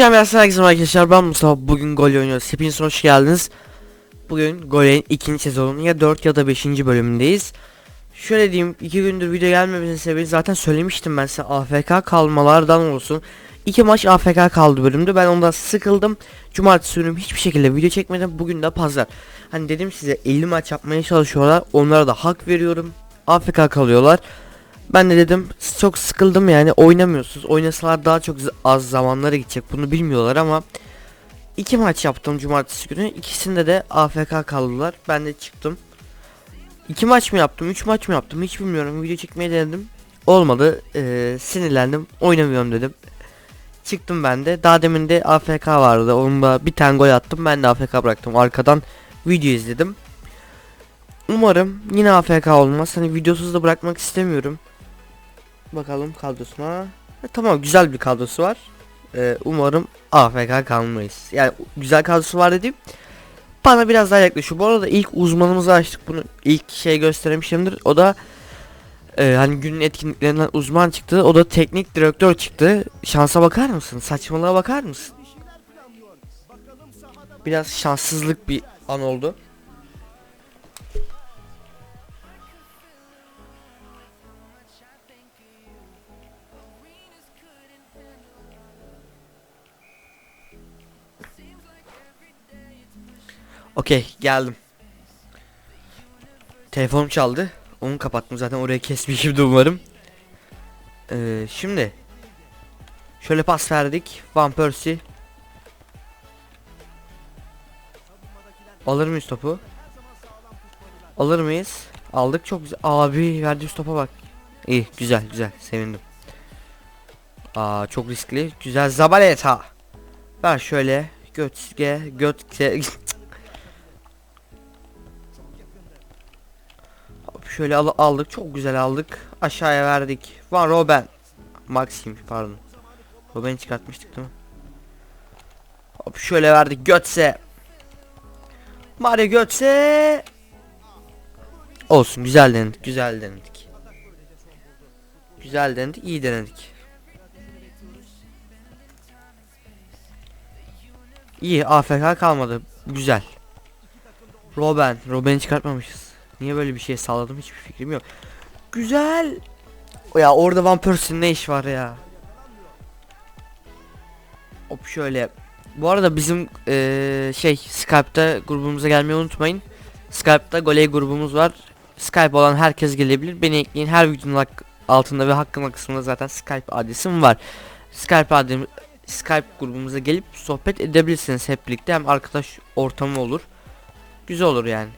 camiasına herkese merhaba arkadaşlar. Ben Mustafa. Bugün gol oynuyoruz. Hepiniz hoş geldiniz. Bugün golün ikinci sezonunun ya 4 ya da 5. bölümündeyiz. Şöyle diyeyim 2 gündür video gelmemesinin sebebi zaten söylemiştim ben size. AFK kalmalardan olsun. 2 maç AFK kaldı bölümde. Ben ondan sıkıldım. Cumartesi günüm hiçbir şekilde video çekmedim. Bugün de pazar. Hani dedim size 50 maç yapmaya çalışıyorlar. Onlara da hak veriyorum. AFK kalıyorlar ben de dedim çok sıkıldım yani oynamıyorsunuz. Oynasalar daha çok az zamanlara gidecek. Bunu bilmiyorlar ama iki maç yaptım cumartesi günü. İkisinde de AFK kaldılar. Ben de çıktım. İki maç mı yaptım? Üç maç mı yaptım? Hiç bilmiyorum. Video çekmeyi denedim. Olmadı. Ee, sinirlendim. Oynamıyorum dedim. Çıktım ben de. Daha demin de AFK vardı. Onunla bir tane gol attım. Ben de AFK bıraktım. Arkadan video izledim. Umarım yine AFK olmaz. Hani videosuz da bırakmak istemiyorum. Bakalım kadrosuna. E, tamam güzel bir kadrosu var. E, umarım AFK kalmayız. Yani güzel kadrosu var dediğim. Bana biraz daha yaklaşıyor. Bu arada ilk uzmanımızı açtık. Bunu ilk şey göstermişimdir. O da e, hani günün etkinliklerinden uzman çıktı. O da teknik direktör çıktı. Şansa bakar mısın? Saçmalığa bakar mısın? Biraz şanssızlık bir an oldu. Okey geldim. Telefonum çaldı. Onu kapattım zaten oraya kesmişimdi umarım. Ee, şimdi şöyle pas verdik. Van Persie. Alır mıyız topu? Alır mıyız? Aldık çok güzel. Abi verdiğimiz topa bak. İyi güzel güzel sevindim. Aa çok riskli. Güzel Zabaleta. Ver şöyle. Götge götge Şöyle al aldık. Çok güzel aldık. Aşağıya verdik. Van Robben. Maxim pardon. Robben'i çıkartmıştık değil mi? Hop şöyle verdik. Götze. Mario Götze. Olsun güzel denedik. Güzel denedik. Güzel denedik. iyi denedik. İyi AFK kalmadı. Güzel. Robben. Robben'i çıkartmamışız. Niye böyle bir şey sağladım hiçbir fikrim yok. Güzel. Ya orada Van Persie'nin ne iş var ya. Hop şöyle. Bu arada bizim eee, şey Skype'ta grubumuza gelmeyi unutmayın. Skype'ta Goley grubumuz var. Skype olan herkes gelebilir. Beni ekleyin. Her videonun altında ve hakkında kısmında zaten Skype adresim var. Skype adresim Skype grubumuza gelip sohbet edebilirsiniz hep birlikte. Hem arkadaş ortamı olur. Güzel olur yani.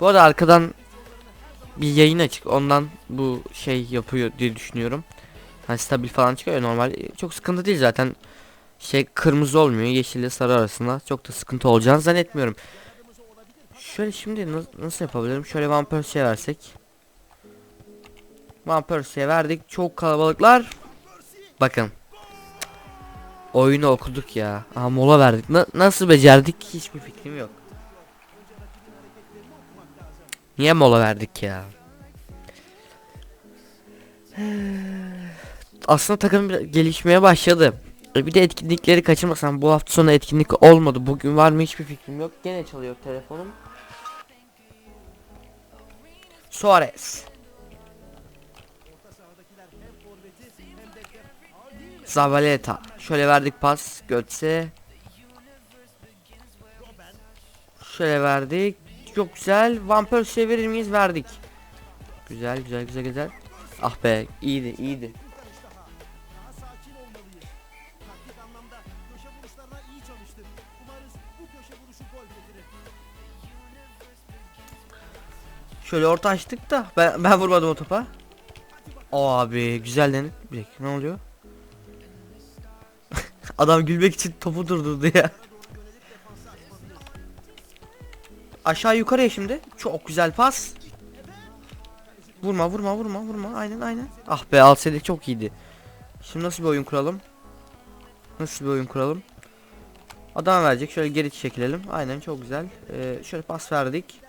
Bu arada arkadan bir yayın açık. Ondan bu şey yapıyor diye düşünüyorum. Hani stabil falan çıkıyor normal. Çok sıkıntı değil zaten. Şey kırmızı olmuyor. Yeşil ile sarı arasında. Çok da sıkıntı olacağını zannetmiyorum. Şöyle şimdi nasıl, yapabilirim? Şöyle Van Persie'ye versek. Van Persie'ye verdik. Çok kalabalıklar. Bakın. Oyunu okuduk ya. Aha mola verdik. Na- nasıl becerdik hiçbir fikrim yok. Niye mola verdik ya? Aslında takım gelişmeye başladı. E Bir de etkinlikleri kaçırmasam bu hafta sonu etkinlik olmadı. Bugün var mı hiçbir fikrim yok. Gene çalıyor telefonum. Suarez. Zabaleta. Şöyle verdik pas. Götse. Şöyle verdik. Çok güzel. Persie'ye verir miyiz? Verdik. Güzel güzel güzel güzel. Ah be iyiydi iyiydi. Şöyle orta açtık da ben, ben vurmadım o topa. Abi güzel denir. Ne oluyor? Adam gülmek için topu durdurdu ya. Aşağı yukarıya şimdi. Çok güzel pas. Vurma vurma vurma vurma. Aynen aynen. Ah be alsaydık çok iyiydi. Şimdi nasıl bir oyun kuralım? Nasıl bir oyun kuralım? Adam verecek. Şöyle geri çekilelim. Aynen çok güzel. Ee, şöyle pas verdik.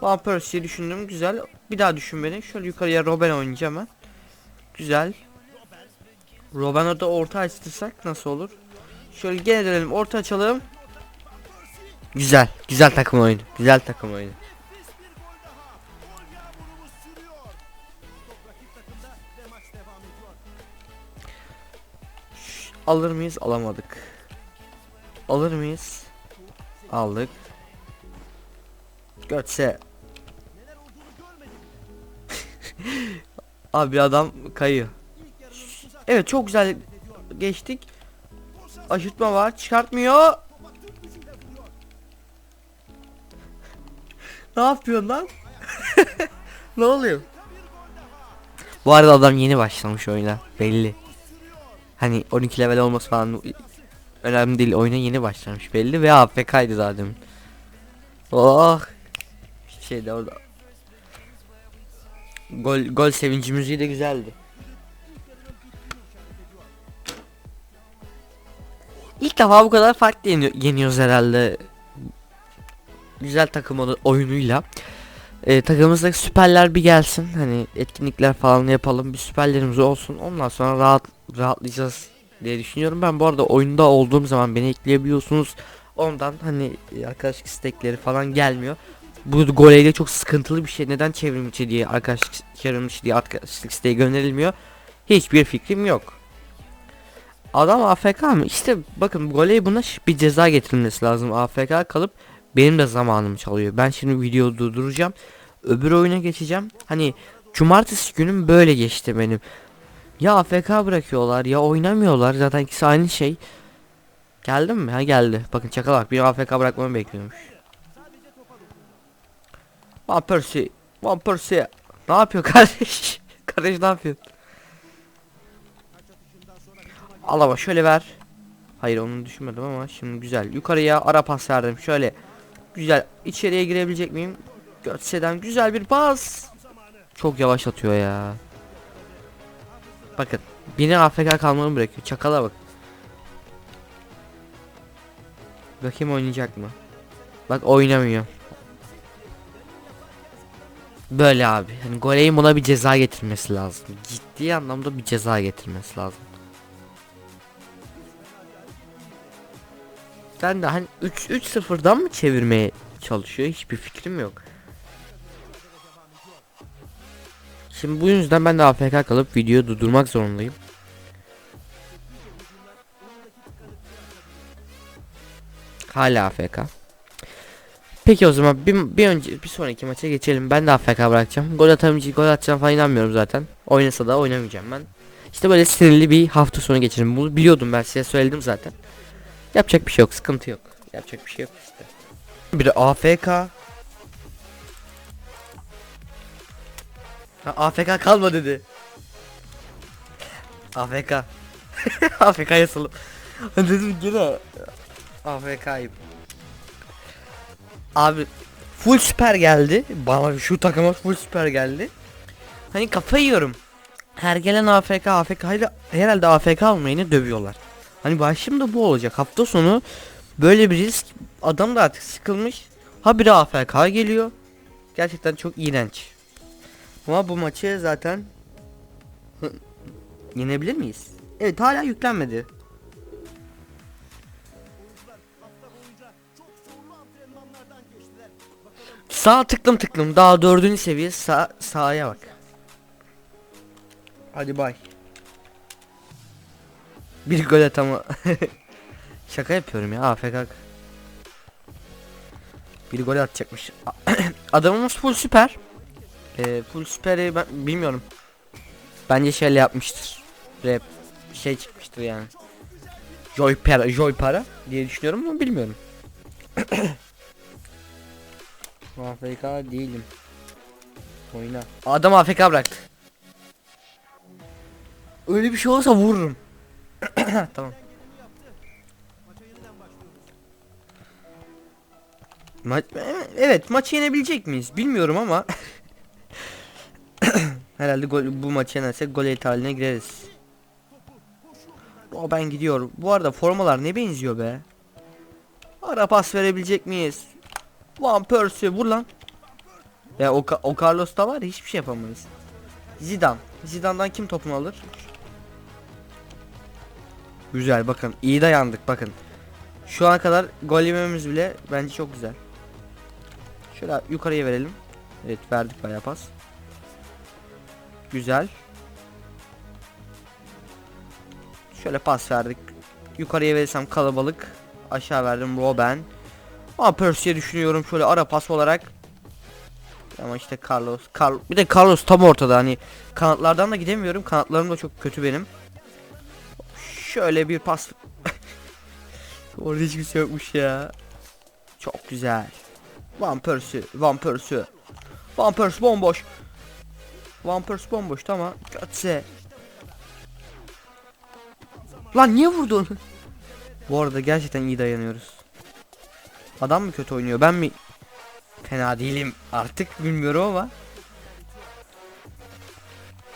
Van Persie'yi düşündüm. Güzel. Bir daha düşün beni. Şöyle yukarıya Robben oynayacağım ben. Güzel. Robben orada orta açtırsak nasıl olur? Şöyle gene dönelim orta açalım. Güzel. Güzel takım oyunu. Güzel takım oyunu. Alır mıyız? Alamadık. Alır mıyız? Aldık. Götse. Abi adam kayıyor. Evet çok güzel geçtik. Aşırtma var çıkartmıyor. Ne yapıyorsun lan? ne oluyor? Bu arada adam yeni başlamış oyuna belli. Hani 12 level olması falan önemli değil oyuna yeni başlamış belli ve AFK'ydı zaten. Oh. Şey de orada. Gol gol sevinci müziği de güzeldi. İlk defa bu kadar farklı yeniyor, yeniyoruz herhalde. Güzel takım oy- oyunuyla. Ee, takımımızdaki süperler bir gelsin. Hani etkinlikler falan yapalım. Bir süperlerimiz olsun. Ondan sonra rahat rahatlayacağız diye düşünüyorum. Ben bu arada oyunda olduğum zaman beni ekleyebiliyorsunuz. Ondan hani arkadaşlık istekleri falan gelmiyor. Bu goleyle çok sıkıntılı bir şey. Neden çevrim içi diye arkadaşlık çevrim içi diye arkadaşlık isteği gönderilmiyor. Hiçbir fikrim yok. Adam AFK mı? İşte bakın goley buna bir ceza getirilmesi lazım. AFK kalıp benim de zamanım çalıyor. Ben şimdi videoyu durduracağım. Öbür oyuna geçeceğim. Hani cumartesi günüm böyle geçti benim. Ya AFK bırakıyorlar ya oynamıyorlar. Zaten ikisi aynı şey. Geldim mi? Ha geldi. Bakın çakal bak bir AFK bırakmamı bekliyormuş. Van Persie. Van Persie. Ne yapıyor kardeş? kardeş ne yapıyor? Al ama şöyle ver. Hayır onu düşünmedim ama şimdi güzel. Yukarıya ara pas verdim. Şöyle güzel. içeriye girebilecek miyim? Götse'den güzel bir pas. Çok yavaş atıyor ya. Bakın. Beni AFK kalmamı bırakıyor. Çakala bak. Bakayım oynayacak mı? Bak oynamıyor. Böyle abi. Hani Goley'in buna bir ceza getirmesi lazım. Ciddi anlamda bir ceza getirmesi lazım. Ben de hani 3 3 0'dan mı çevirmeye çalışıyor? Hiçbir fikrim yok. Şimdi bu yüzden ben de AFK kalıp videoyu durdurmak zorundayım. Hala AFK. Peki o zaman bir, bir önce bir sonraki maça geçelim. Ben de AFK bırakacağım. Gol atamayacağım, gol atacağım falan inanmıyorum zaten. Oynasa da oynamayacağım ben. İşte böyle sinirli bir hafta sonu geçirelim. Bunu biliyordum ben size söyledim zaten. Yapacak bir şey yok, sıkıntı yok. Yapacak bir şey yok işte. Bir AFK. Ha, AFK kalma dedi. AFK. AFK yasalım. Dedim gene AFK'yim. Abi full süper geldi. Bana şu takıma full süper geldi. Hani kafayı yiyorum. Her gelen AFK AFK hayır, herhalde AFK almayını dövüyorlar. Hani başım da bu olacak. Hafta sonu böyle bir risk adam da artık sıkılmış. Ha biri AFK geliyor. Gerçekten çok iğrenç. Ama bu maçı zaten yenebilir miyiz? Evet hala yüklenmedi. Sağ tıklım tıklım daha dördüncü seviye sağ sağa bak. Hadi bay. Bir gol at ama. Şaka yapıyorum ya AFK. Bir gol atacakmış. Adamımız full süper. Ee, full süperi ben bilmiyorum. Bence şeyle yapmıştır. Rap şey çıkmıştır yani. Joy para, Joy para diye düşünüyorum ama bilmiyorum. AFK değilim. Oyna. Adam AFK bıraktı. Öyle bir şey olsa vururum. Tamam. Ma evet maçı yenebilecek miyiz bilmiyorum ama herhalde gol, bu maçı yenersek gol haline gireriz. O ben gidiyorum. Bu arada formalar ne benziyor be? Ara pas verebilecek miyiz? Van Persie vur lan. Ya o, o Carlos'ta var ya hiçbir şey yapamayız. Zidane. Zidane'dan kim topunu alır? Güzel bakın iyi dayandık bakın. Şu ana kadar gol yememiz bile bence çok güzel. Şöyle yukarıya verelim. Evet verdik bayağı pas. Güzel. Şöyle pas verdik. Yukarıya verirsem kalabalık. Aşağı verdim Robben. Ama Percy'ye düşünüyorum şöyle ara pas olarak. Ama işte Carlos. Carl bir de Carlos tam ortada hani kanatlardan da gidemiyorum. Kanatlarım da çok kötü benim. Şöyle bir pas. Orada hiçbir şey yokmuş ya. Çok güzel. Van Persie, Van Persie. Van Persie bomboş. Van Persie bomboştu ama Götze. Lan niye vurdun? Bu arada gerçekten iyi dayanıyoruz. Adam mı kötü oynuyor? Ben mi fena değilim artık bilmiyorum ama.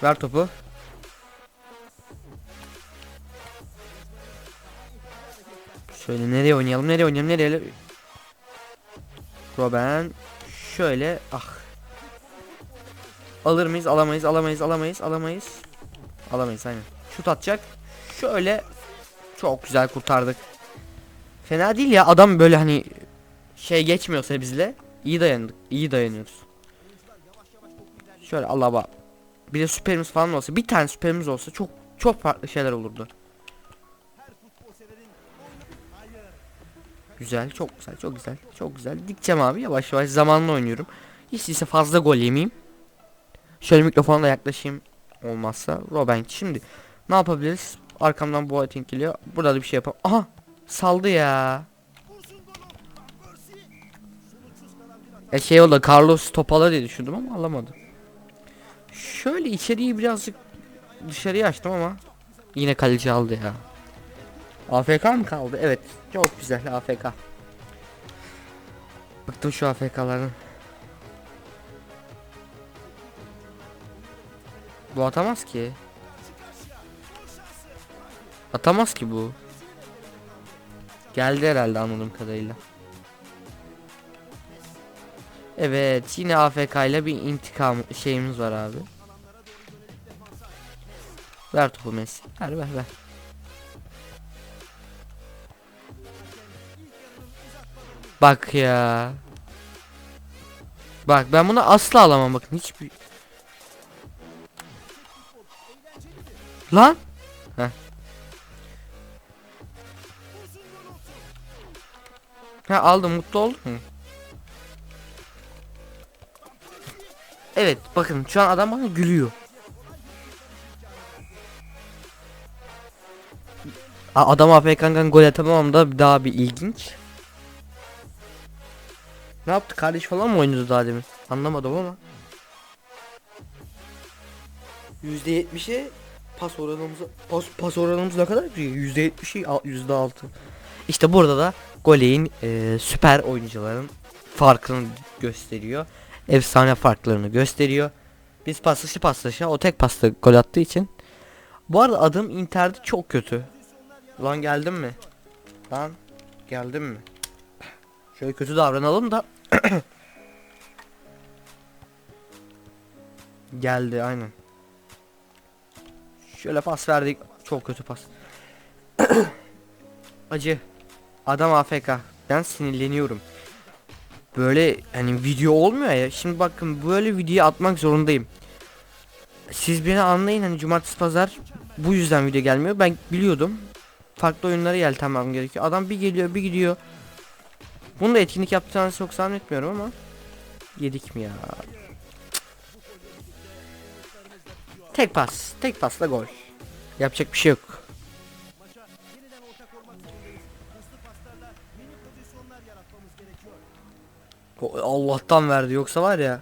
Ver topu. Şöyle nereye oynayalım? Nereye oynayalım? Nereye? Robben şöyle ah. Alır mıyız? Alamayız. Alamayız. Alamayız. Alamayız. Alamayız aynen. Şut atacak. Şöyle çok güzel kurtardık. Fena değil ya adam böyle hani şey geçmiyorsa bizle iyi dayandık. iyi dayanıyoruz. Şöyle Allah bak. Bir de süperimiz falan olsa bir tane süperimiz olsa çok çok farklı şeyler olurdu. Güzel, çok güzel, çok güzel, çok güzel. Dikeceğim abi yavaş yavaş zamanla oynuyorum. Hiç değilse fazla gol yemeyeyim. Şöyle mikrofonla yaklaşayım olmazsa. Robben şimdi ne yapabiliriz? Arkamdan Boateng geliyor. Burada da bir şey yapalım. Aha! Saldı ya. E şey oldu Carlos topala diye düşündüm ama alamadım. Şöyle içeriği birazcık dışarıya açtım ama yine kaleci aldı ya. AFK mı kaldı? Evet. Çok güzel AFK. Bıktım şu AFK'ların. Bu atamaz ki. Atamaz ki bu. Geldi herhalde anladığım kadarıyla. Evet yine AFK ile bir intikam şeyimiz var abi. Ver topu Messi. Ver ver ver. Bak ya. Bak ben bunu asla alamam bakın hiçbir. Lan. Heh. Ha aldım mutlu oldun mu? Evet bakın şu an adam bana gülüyor. Adam AFK'dan gol atamam da daha bir ilginç. Ne yaptı kardeş falan mı oynadı daha demin? Anlamadım ama. %70'e pas oranımız pas, pas oranımız ne kadar yüksek? %70'i %6. İşte burada da Goley'in e, süper oyuncuların farkını gösteriyor. Efsane farklarını gösteriyor. Biz paslaşa paslaşa o tek pasta gol attığı için. Bu arada adım Inter'de çok kötü. Lan geldim mi? Lan geldim mi? Şöyle kötü davranalım da Geldi aynen. Şöyle pas verdik. Çok kötü pas. Acı. Adam AFK. Ben sinirleniyorum. Böyle hani video olmuyor ya. Şimdi bakın böyle video atmak zorundayım. Siz beni anlayın hani cumartesi pazar bu yüzden video gelmiyor. Ben biliyordum. Farklı oyunlara yeltenmem gerekiyor. Adam bir geliyor bir gidiyor. Bunu da etkinlik yapacağını çok zannetmiyorum ama yedik mi ya? Tek pas, tek pasla gol. Yapacak bir şey yok. Allah'tan verdi yoksa var ya.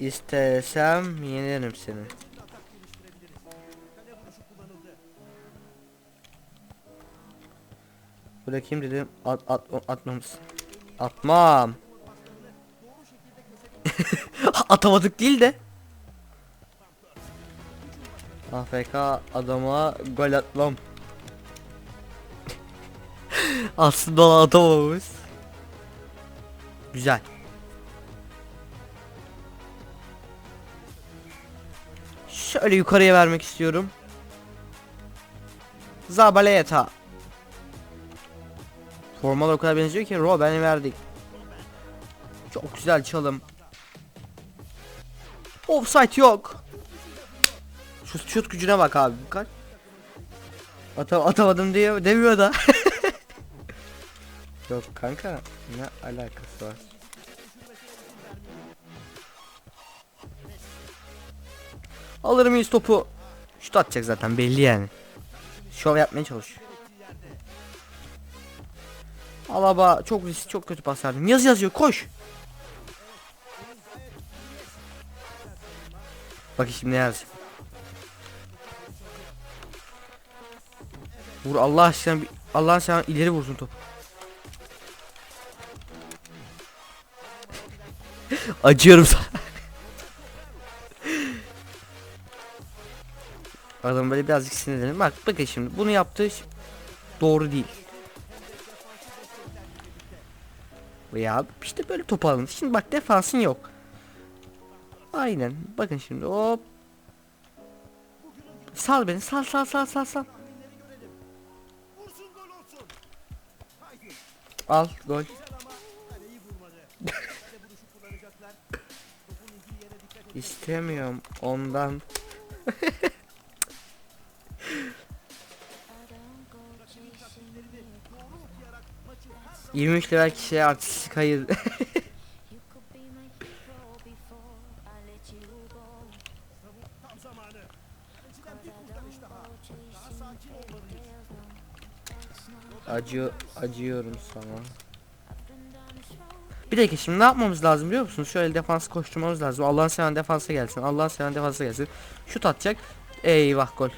İstesem yenerim seni. Bırakayım dedim at at atmamışsın. Atmam. Atamadık değil de. AFK adama gol atmam. Aslında atamamız. Güzel. Şöyle yukarıya vermek istiyorum. Zabaleta. Formalar o kadar benziyor ki Robben'i verdik. Çok güzel çalım. Offside yok. Şu şut gücüne bak abi. Kaç? Ata atamadım diye demiyor da. yok kanka ne alakası var? Alır mıyız topu? Şut atacak zaten belli yani. Şov yapmaya çalış. Alaba çok risk çok kötü pas verdim. Yaz yazıyor koş. Bak şimdi ne yaz. Vur Allah aşkına Allah'ın sen ileri vursun top. Acıyorum sana. Adam böyle birazcık sinirlenir. Bak bakın şimdi bunu yaptığı doğru değil. Ya işte böyle top alın. Şimdi bak defansın yok. Aynen. Bakın şimdi hop. Sal beni. Sal sal sal sal sal. Al gol. İstemiyorum ondan. 23 level kişiye artistik hayır. Acıyor, acıyorum sana. Bir dakika şimdi ne yapmamız lazım biliyor musunuz? Şöyle defans koşturmamız lazım. Allah'ın seven defansa gelsin. Allah'ın seven defansa gelsin. Şut atacak. Eyvah gol.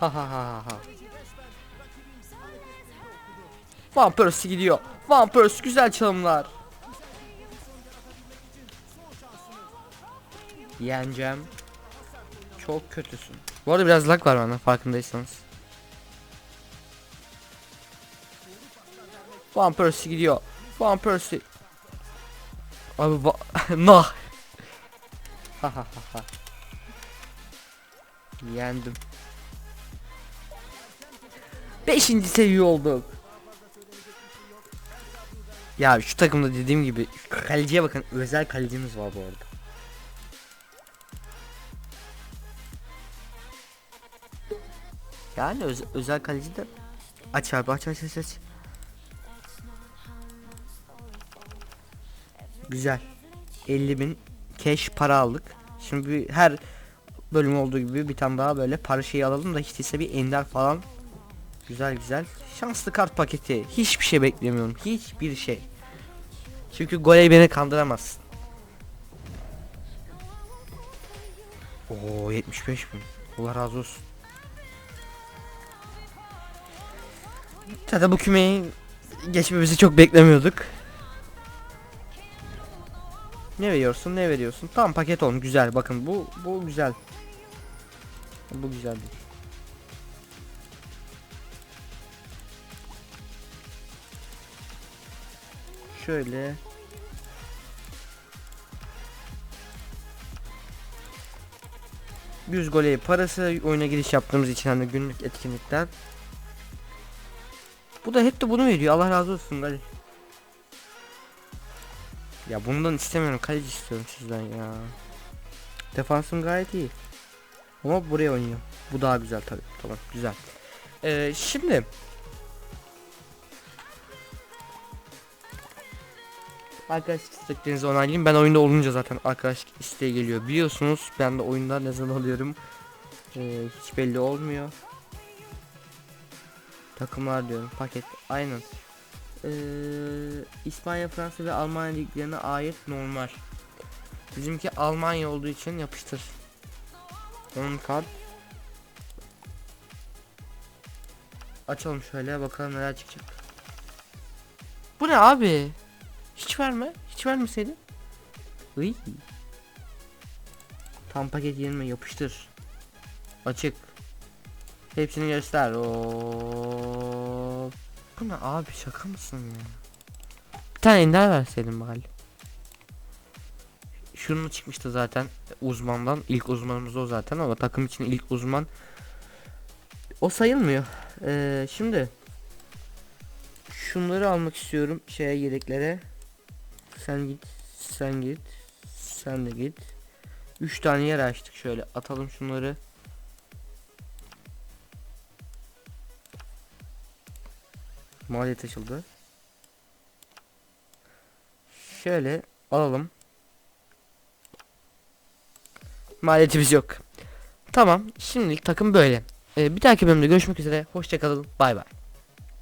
Ha ha ha ha ha. Van Persie gidiyor. Van Persie güzel çalımlar. Yeneceğim. Çok kötüsün. Bu arada biraz lag var bende farkındaysanız. Van Persie gidiyor. Van Persie. Abi va- nah. Yendim. Beşinci seviye olduk. Ya şu takımda dediğim gibi kaleciye bakın özel kalecimiz var bu arada. Yani öz- özel kaleci de aç abi aç aç aç aç. Güzel. 50 bin cash para aldık. Şimdi bir, her bölüm olduğu gibi bir tane daha böyle para şeyi alalım da hiç değilse bir ender falan. Güzel güzel. Şanslı kart paketi. Hiçbir şey beklemiyorum. Hiçbir şey. Çünkü goley beni kandıramaz. Oo 75 bin. Allah razı olsun. Zaten bu kümeyi geçmemizi çok beklemiyorduk. Ne veriyorsun ne veriyorsun? Tam paket olmuş güzel bakın bu bu güzel. Bu güzel değil. Şöyle. Yüz goley parası oyuna giriş yaptığımız için hani günlük etkinlikten. Bu da hep de bunu veriyor. Allah razı olsun Ali. Ya bundan istemiyorum. Kaleci istiyorum sizden ya. Defansım gayet iyi. Ama buraya oynuyor. Bu daha güzel tabii. Tamam güzel. Ee, şimdi Arkadaşlık isteklerinizi onaylayayım. Ben oyunda olunca zaten arkadaşlık isteği geliyor. Biliyorsunuz ben de oyunda ne zaman alıyorum. Ee, hiç belli olmuyor. Takımlar diyorum. Paket. Aynen. Ee, İspanya, Fransa ve Almanya liglerine ait normal. Bizimki Almanya olduğu için yapıştır. 10 kart. Açalım şöyle bakalım neler çıkacak. Bu ne abi? Hiç verme. Hiç vermeseydin. Iy. Tam paket yerine yapıştır. Açık. Hepsini göster. Oo. Bu ne abi şaka mısın ya? Bir tane ender verseydin bari. şunu çıkmıştı zaten uzmandan. İlk uzmanımız o zaten ama takım için ilk uzman o sayılmıyor. Ee, şimdi şunları almak istiyorum şeye yedeklere. Sen git, sen git, sen de git. 3 tane yer açtık şöyle atalım şunları. Maliyet açıldı. Şöyle alalım. Maliyetimiz yok. Tamam. Şimdilik takım böyle. Ee, bir dahaki bölümde görüşmek üzere. Hoşçakalın. Bay bay.